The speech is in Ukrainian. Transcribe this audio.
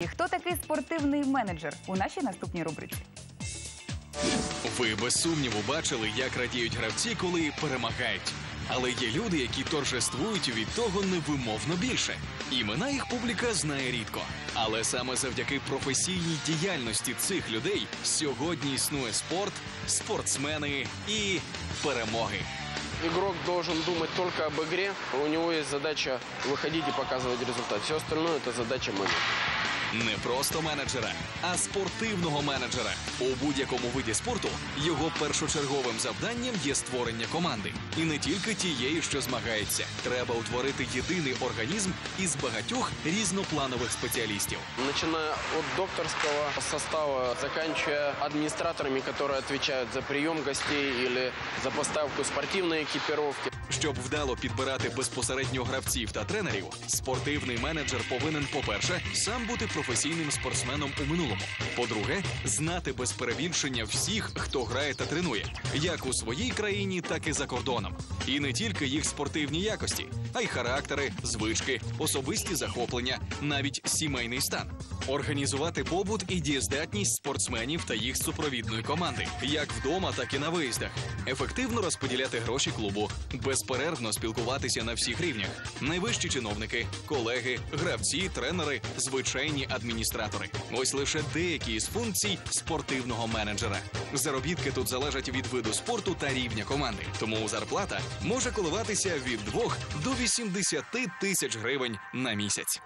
І Хто такий спортивний менеджер у нашій наступній рубриці? Ви без сумніву бачили, як радіють гравці, коли перемагають. Але є люди, які торжествують від того невимовно більше. Імена їх публіка знає рідко. Але саме завдяки професійній діяльності цих людей сьогодні існує спорт, спортсмени і перемоги. Игрок должен думать только об игре. У него есть задача выходить и показывать результат. Все остальное это задача менеджера. Не просто менеджера, а спортивного менеджера. У будь-якому виді спорту його першочерговим завданням є створення команди. І не тільки тієї, що змагається. Треба утворити єдиний організм із багатьох різнопланових спеціалістів. Начиная от докторского состава, заканчивая администраторами, которые отвечают за прием гостей или за поставку спортивной экипировки. Щоб вдало підбирати безпосередньо гравців та тренерів, спортивний менеджер повинен, по-перше, сам бути професійним спортсменом у минулому. По-друге, знати без перебільшення всіх, хто грає та тренує, як у своїй країні, так і за кордоном. І не тільки їх спортивні якості, а й характери, звички, особисті захоплення, навіть сімейний стан. Організувати побут і дієздатність спортсменів та їх супровідної команди, як вдома, так і на виїздах. Ефективно розподіляти гроші клубу, безперервно спілкуватися на всіх рівнях. Найвищі чиновники, колеги, гравці, тренери, звичайні адміністратори. Ось лише деякі із функцій спортивного менеджера. Заробітки тут залежать від виду спорту та рівня команди. Тому зарплата може коливатися від 2 до 80 тисяч гривень на місяць.